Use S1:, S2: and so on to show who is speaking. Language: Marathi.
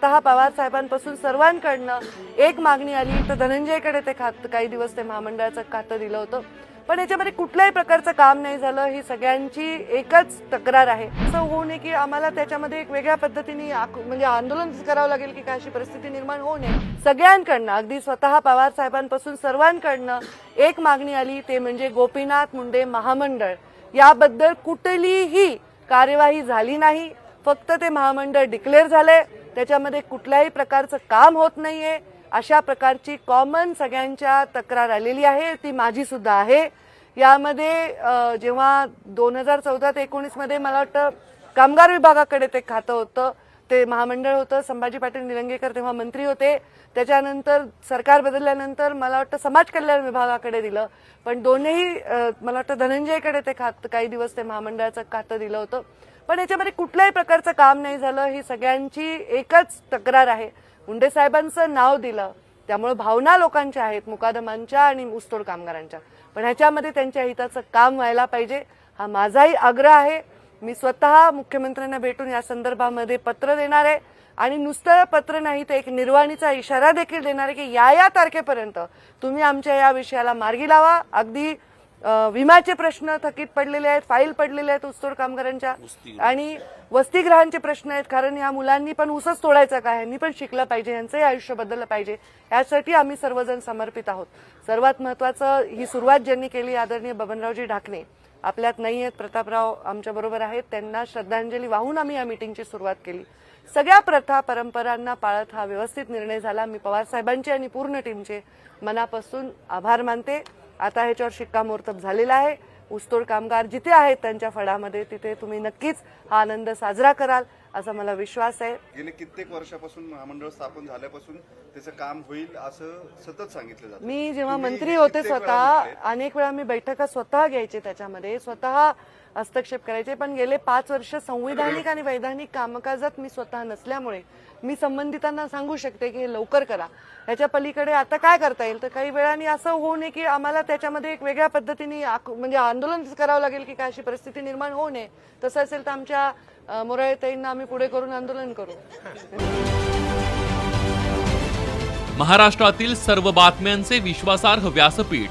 S1: स्वतः पवार साहेबांपासून सर्वांकडनं एक मागणी आली. तर धनंजयकडे ते खात काही दिवस ते महामंडळाचं खातं दिलं होतं. पण याच्यामध्ये कुठल्याही प्रकारचं काम नाही झालं. ही सगळ्यांची एकच तक्रार आहे. असं होऊ नये की आम्हाला त्याच्यामध्ये एक वेगळ्या पद्धतीने म्हणजे आंदोलन करावं लागेल की काय अशी परिस्थिती निर्माण होऊ नये. सगळ्यांकडनं अगदी स्वतः पवार साहेबांपासून सर्वांकडनं एक मागणी आली. ते म्हणजे गोपीनाथ मुंडे महामंडळ. याबद्दल कुठलीही कार्यवाही झाली नाही. फक्त ते महामंडळ डिक्लेअर झालंय. त्याच्यामध्ये कुठल्याही प्रकारचं काम होत नाहीये. अशा प्रकारची कॉमन सगळ्यांच्या तक्रार आलेली आहे. ती माझी सुद्धा आहे. यामध्ये जेव्हा दोन हजार चौदा ते एकोणीसमध्ये मला वाटतं कामगार विभागाकडे ते खातं होतं. ते महामंडळ होतं. संभाजी पाटील निलंगेकर तेव्हा मंत्री होते. त्याच्यानंतर सरकार बदलल्यानंतर मला वाटतं समाज कल्याण विभागाकडे दिलं. पण दोन्ही मला वाटतं धनंजयकडे ते खातं काही दिवस ते महामंडळाचं खातं दिलं होतं. पण याच्यामध्ये कुठल्याही प्रकारचं काम नाही झालं. ही सगळ्यांची एकच तक्रार आहे. मुंडे साहेबांचं नाव दिलं. त्यामुळे भावना लोकांच्या आहेत मुकादमांच्या आणि ऊसतोड कामगारांच्या. पण ह्याच्यामध्ये त्यांच्या हिताचं काम व्हायला पाहिजे हा माझाही आग्रह आहे. मी स्वतः मुख्यमंत्र्यांना भेटून या संदर्भामध्ये पत्र देणार आहे. आणि नुसतं पत्र नाही तर एक निर्वाणीचा इशारा देखील देणार आहे की या या तारखेपर्यंत तुम्ही आमच्या या विषयाला मार्गी लावा. अगदी विम्याचे प्रश्न थकीत पडलेले आहेत फाईल पडलेले आहेत ऊसतोड कामगारांच्या. आणि वसतिगृहांचे प्रश्न आहेत कारण या मुलांनी पण ऊसच तोडायचा का? यांनी पण शिकलं पाहिजे यांचंही आयुष्य बदललं पाहिजे. यासाठी आम्ही सर्वजण समर्पित आहोत. सर्वात महत्वाचं ही सुरुवात ज्यांनी केली आदरणीय बबनरावजी ढाकणे आपल्यात नाही आहेत प्रतापराव आमच्या बरोबर आहेत त्यांना श्रद्धांजली वाहून आम्ही या मिटिंगची सुरुवात केली. सगळ्या प्रथा परंपरांना पाळत हा व्यवस्थित निर्णय झाला. मी पवार साहेबांचे आणि पूर्ण टीमचे मनापासून आभार मानते. आता ह्याच्यावर शिक्कामोर्तब झालेला आहे. ऊसतोड कामगार जिथे आहेत त्यांच्या फडामध्ये तिथे तुम्ही नक्कीच हा आनंद साजरा कराल असा मला विश्वास आहे.
S2: गेले कित्येक वर्षापासून महामंडळ स्थापन झाल्यापासून त्याचं काम होईल असं सतत सांगितलं जातं.
S1: मी जेव्हा मंत्री होते स्वतः. अनेक वेळा मी बैठका स्वतः घ्यायचे त्याच्यामध्ये. स्वतः हस्तक्षेप करायचे. पण गेले पाच वर्ष संविधानिक आणि वैधानिक कामकाजात मी स्वतः नसल्यामुळे मी संबंधितांना सांगू शकते की हे लवकर करा. ह्याच्या पलीकडे आता काय करता येईल? तर काही वेळाने असं होऊ नये की आम्हाला त्याच्यामध्ये एक वेगळ्या पद्धतीने म्हणजे आंदोलन करावं लागेल की काय अशी परिस्थिती निर्माण होऊ नये. तसं असेल तर आमच्या अं, आम्ही पुढे करून आंदोलन करू.
S3: महाराष्ट्रातील सर्व बातम्यांचे विश्वासार्ह व्यासपीठ